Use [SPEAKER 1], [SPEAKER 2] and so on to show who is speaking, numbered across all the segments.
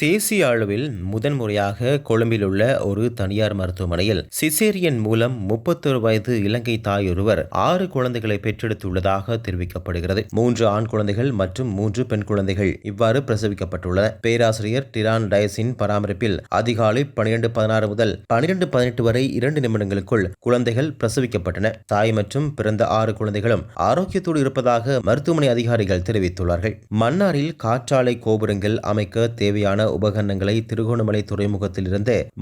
[SPEAKER 1] தேசிய அளவில் முதன்முறையாக கொழும்பில் உள்ள ஒரு தனியார் மருத்துவமனையில் சிசேரியன் மூலம் முப்பத்தொரு வயது இலங்கை தாயொருவர் ஆறு குழந்தைகளை பெற்றெடுத்துள்ளதாக தெரிவிக்கப்படுகிறது. மூன்று ஆண் குழந்தைகள் மற்றும் மூன்று பெண் குழந்தைகள் இவ்வாறு பிரசவிக்கப்பட்டுள்ளன. பேராசிரியர் டிரான் டயஸின் பராமரிப்பில் அதிகாலை பனிரெண்டு பதினாறு முதல் பனிரெண்டு பதினெட்டு வரை இரண்டு நிமிடங்களுக்குள் குழந்தைகள் பிரசவிக்கப்பட்டன. தாய் மற்றும் பிறந்த ஆறு குழந்தைகளும் ஆரோக்கியத்தோடு இருப்பதாக மருத்துவமனை அதிகாரிகள் தெரிவித்துள்ளார்கள். மன்னாரில் காற்றாலை கோபுரங்கள் அமைக்க தேவையான உபகரணங்களை திருகோணமலை துறைமுகத்தில்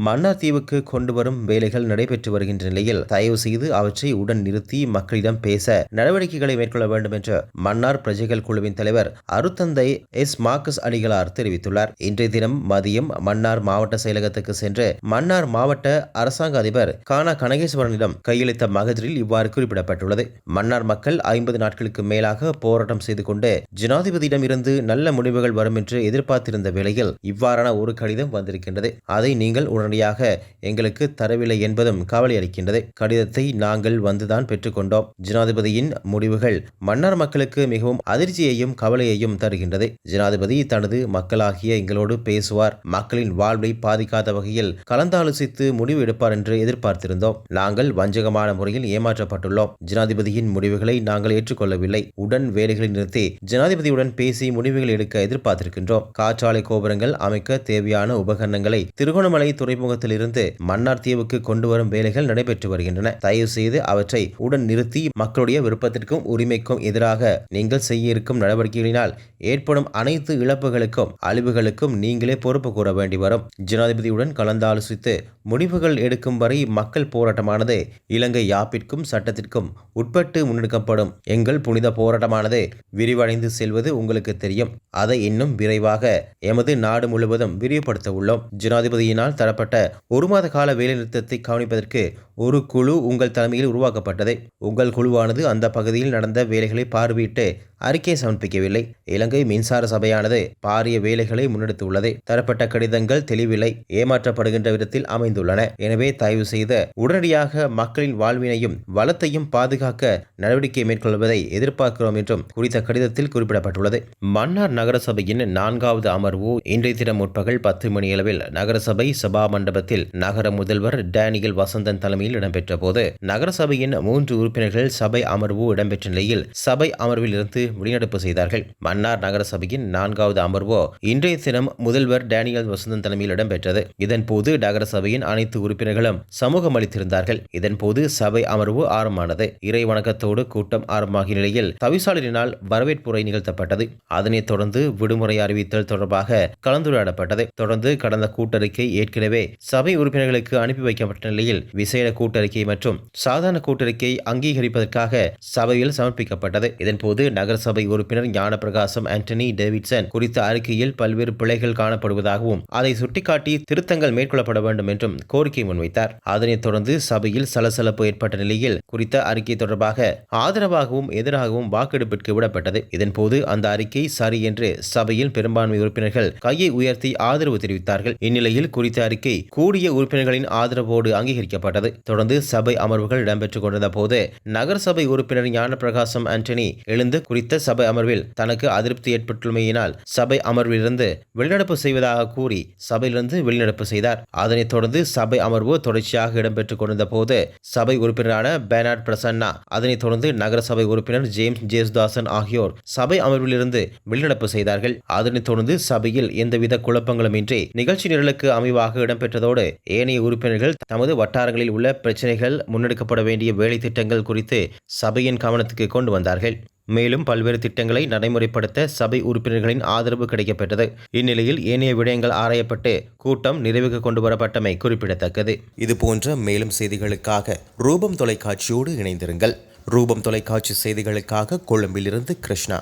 [SPEAKER 1] மன்னார்தீவுக்கு கொண்டு வரும் வேலைகள் நடைபெற்று வருகின்ற நிலையில் தயவு செய்து அவற்றை உடன் நிறுத்தி மக்களிடம் பேச நடவடிக்கைகளை மேற்கொள்ள வேண்டும் என்று மன்னார் பிரஜைகள் குழுவின் தலைவர் அருத்தந்தை எஸ் மார்க்கஸ் அடிகளார் தெரிவித்துள்ளார். இன்றைய தினம் மதியம் மன்னார் மாவட்ட செயலகத்துக்கு சென்று மன்னார் மாவட்ட அரசாங்க அதிபர் கானா கனகேஸ்வரனிடம் கையளித்த மகஜரில் இவ்வாறு குறிப்பிடப்பட்டுள்ளது. மன்னார் மக்கள் ஐம்பது நாட்களுக்கு மேலாக போராட்டம் செய்து கொண்டு ஜனாதிபதியிடம் இருந்து நல்ல முடிவுகள் வரும் என்று எதிர்பார்த்திருந்த வேளையில் இவ்வாறான ஒரு கடிதம் வந்திருக்கின்றது. அதை நீங்கள் உடனடியாக எங்களுக்கு தரவில்லை என்பதும் கவலை அளிக்கின்றது. கடிதத்தை நாங்கள் வந்துதான் பெற்றுக்கொண்டோம். ஜனாதிபதியின் முடிவுகள் மன்னர் மக்களுக்கு மிகவும் அதிர்ச்சியையும் கவலையையும் தருகின்றது. ஜனாதிபதி தனது மக்களாகிய எங்களோடு பேசுவார். மக்களின் வாழ்வை பாதிக்காத வகையில் கலந்தாலோசித்து முடிவு எடுப்பார் என்று எதிர்பார்த்திருந்தோம். நாங்கள் வஞ்சகமான முறையில் ஏமாற்றப்பட்டுள்ளோம். ஜனாதிபதியின் முடிவுகளை நாங்கள் ஏற்றுக்கொள்ளவில்லை. உடன் வேலைகளை நிறுத்தி ஜனாதிபதியுடன் பேசி முடிவுகள் எடுக்க எதிர்பார்த்திருக்கின்றோம். காற்றாலை கோபுரங்கள் அமைக்க தேவையான உபகரணங்களை திருகோணமலை துறைமுகத்திலிருந்து மன்னார் தீவுக்கு கொண்டு வரும் வேலைகள் நடைபெற்று வருகின்றன. தயவு செய்து அவற்றை உடன் நிறுத்தி மக்களுடைய விருப்பத்திற்கும் உரிமைக்கும் எதிராக நீங்கள் செய்ய இருக்கும் நடவடிக்கைகளினால் ஏற்படும் அனைத்து இழப்புகளுக்கும் அழிவுகளுக்கும் நீங்களே பொறுப்பு கூற வேண்டி வரும். ஜனாதிபதியுடன் கலந்தாலோசித்து முடிவுகள் எடுக்கும் வரை மக்கள் போராட்டமானது இலங்கை யாப்பிற்கும் சட்டத்திற்கும் உட்பட்டு முன்னெடுக்கப்படும். எங்கள் புனித போராட்டமானது விரிவடைந்து செல்வது உங்களுக்கு தெரியும். அதை இன்னும் விரைவாக எமது நாடு முழுவதும் விரிவுபடுத்த உள்ளோம். ஜனாதிபதியினால் தரப்பட்ட ஒரு மாத கால வேலைநிறுத்தத்தை கவனிப்பதற்கு ஒரு குழு உங்கள் தலைமையில் உருவாக்கப்பட்டது. உங்கள் குழுவானது அந்த பகுதியில் நடந்த வேலைகளை பார்வையிட்டு அறிக்கை சமர்ப்பிக்கவில்லை. இலங்கை மின்சார சபையானது பாரிய வேலைகளை முன்னெடுத்துள்ளது. தரப்பட்ட கடிதங்கள் தெளிவில்லை. ஏமாற்றப்படுகின்ற விதத்தில் அமைந்துள்ளன. எனவே தயவு செய்து உடனடியாக மக்களின் வாழ்வினையும் வளத்தையும் பாதுகாக்க நடவடிக்கை மேற்கொள்வதை எதிர்பார்க்கிறோம் என்றும் குறித்த கடிதத்தில் குறிப்பிடப்பட்டுள்ளது. மன்னார் நகரசபையின் நான்காவது அமர்வு இன்றைய தினம் முற்பகல் பத்து மணியளவில் நகரசபை சபா மண்டபத்தில் நகர முதல்வர் டேனியல் வசந்தன் தலைமையில் இடம்பெற்ற போது நகரசபையின் மூன்று உறுப்பினர்கள் சபை அமர்வு இடம்பெற்ற நிலையில் சபை அமர்வில் இருந்து வெளிநடப்பு செய்தார்கள். மன்னார் நகரசபையின் நான்காவது அமர்வோ இன்றைய தினம் முதல்வர் டேனியல் வசந்தன் தலைமையில் இடம்பெற்றது. இதன்போது நகரசபையின் அனைத்து உறுப்பினர்களும் சமூகம் அளித்திருந்தார்கள். இதன்போது சபை அமர்வு ஆரம்பமானது. இறை வணக்கத்தோடு கூட்டம் ஆரம்பமாகிய நிலையில் தவிசாளரினால் வரவேற்புரை நிகழ்த்தப்பட்டது. அதனைத் தொடர்ந்து விடுமுறை அறிவித்தல் தொடர்பாக கலந்துரையாடப்பட்டது. தொடர்ந்து கடந்த கூட்டறிக்கை ஏற்கனவே சபை உறுப்பினர்களுக்கு அனுப்பி வைக்கப்பட்ட நிலையில் விசேட கூட்டறிக்கை மற்றும் சாதாரண கூட்டறிக்கை அங்கீகரிப்பதற்காக சபையில் சமர்ப்பிக்கப்பட்டது. இதன்போது நகரசபை உறுப்பினர் ஞானப்பிரகாசம் ஆண்டனி டேவிட்சன் குறித்த அறிக்கையில் பல்வேறு பிழைகள் காணப்படுவதாகவும் அதை சுட்டிக்காட்டி திருத்தங்கள் மேற்கொள்ளப்பட வேண்டும் என்றும் கோரிக்கை முன்வைத்தார். அதனைத் தொடர்ந்து சபையில் சலசலப்பு ஏற்பட்ட நிலையில் குறித்த அறிக்கை தொடர்பாக ஆதரவாகவும் எதிராகவும் வாக்கெடுப்பிற்கு விடப்பட்டது. இதன்போது அந்த அறிக்கை சரி என்று சபையில் பெரும்பான்மை உறுப்பினர்கள் கையை உயர்த்தி ஆதரவு தெரிவித்தார்கள். இந்நிலையில் குறித்த அறிக்கை கூடிய உறுப்பினர்களின் ஆதரவோடு அங்கீகரிக்கப்பட்டது. தொடர்ந்து சபை அமர்வுகள் இடம்பெற்றுக் கொண்டிருந்த போது நகரசபை உறுப்பினர் ஞானப்பிரகாசம் ஆண்டனி எழுந்து குறித்த சபை அமர்வில் தனக்கு அதிருப்தி ஏற்பட்டுள்ளமையினால் சபை அமர்விலிருந்து வெளிநடப்பு செய்வதாக கூறி சபையிலிருந்து வெளிநடப்பு செய்தார். அதனைத் தொடர்ந்து சபை அமர்வு தொடர்ச்சியாக இடம்பெற்றுக் கொண்டிருந்த போது சபை உறுப்பினரான பேனார்ட் பிரசன்னா அதனைத் தொடர்ந்து நகரசபை உறுப்பினர் ஜேம்ஸ் ஜேசுதாசன் ஆகியோர் சபை அமர்விலிருந்து வெளிநடப்பு செய்தார்கள். அதனைத் தொடர்ந்து சபையில் எந்தவித குழப்பங்களுமின்றி நிகழ்ச்சி நிரலுக்கு அமைவாக இடம்பெற்றதோடு ஏனைய உறுப்பினர்கள் தமது வட்டாரங்களில் உள்ள பிரச்சனைகள் முன்னெடுக்கப்பட வேண்டிய வேலை திட்டங்கள் குறித்து சபையின் கவனத்துக்கு கொண்டு வந்தார்கள். மேலும் பல்வேறு திட்டங்களை நடைமுறைப்படுத்த சபை உறுப்பினர்களின் ஆதரவு கிடைக்கப்பெற்றது. இந்நிலையில் ஏனைய விடயங்கள் ஆராயப்பட்டு கூட்டம் நிறைவுக்கு கொண்டு வரப்பட்டமை குறிப்பிடத்தக்கது. இது போன்ற மேலும் செய்திகளுக்காக ரூபம் தொலைக்காட்சியோடு இணைந்திருங்கள். ரூபம் தொலைக்காட்சி செய்திகளுக்காக கொழும்பிலிருந்து கிருஷ்ணா.